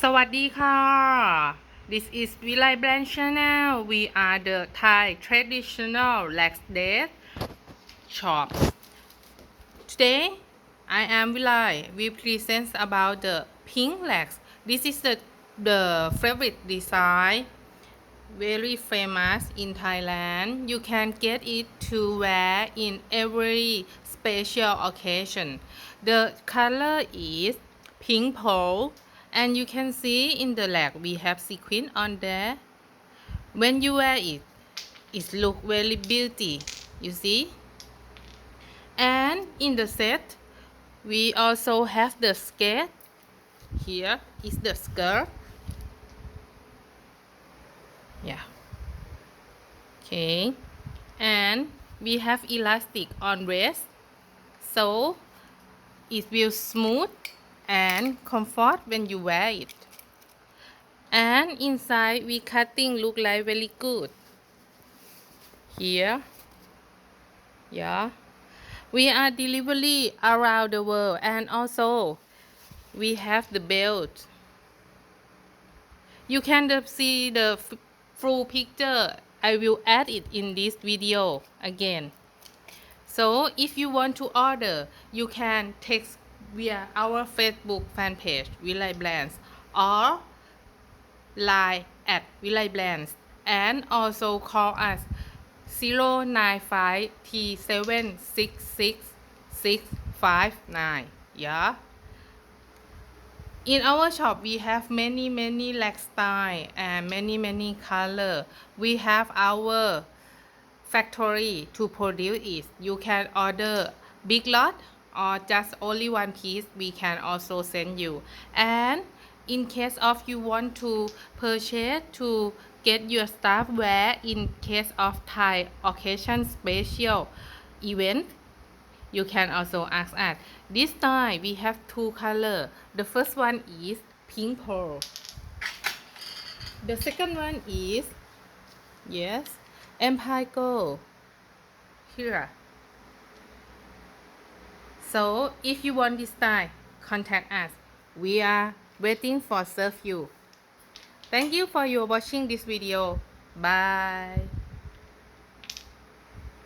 สวัสดีค่ะ This is Vilai Brand Channel We are the Thai traditional lax death shop Today I am Vilai We present about the pink lax This is the the favorite design very famous in Thailand. You can get it to wear in every special occasion. The color is pink pearl and you can see in the leg we have sequin on there. When you wear it, it look very beauty. You see? And in the set, we also have the skirt. Here is the skirt. Yeah. Okay. And we have elastic on waist. So it will smooth and comfort when you wear it. And inside we cutting look like very good. Here. Yeah. We are delivery around the world and also we have the belt. You can see the full picture. I will add it in this video again. So if you want to order, you can text via our Facebook fan page Vilay Brands or line at Vilay Brands and also call us 095 T766659. Yeah. In our shop, we have many many style and many many color. We have our factory to produce it. You can order big lot or just only one piece. We can also send you. And in case of you want to purchase to get your stuff wear in case of Thai occasion special event you can also ask us. This time we have two color. The first one is pink pearl. The second one is yes, empire gold. Here. So if you want this style, contact us. We are waiting for serve you. Thank you for your watching this video. Bye.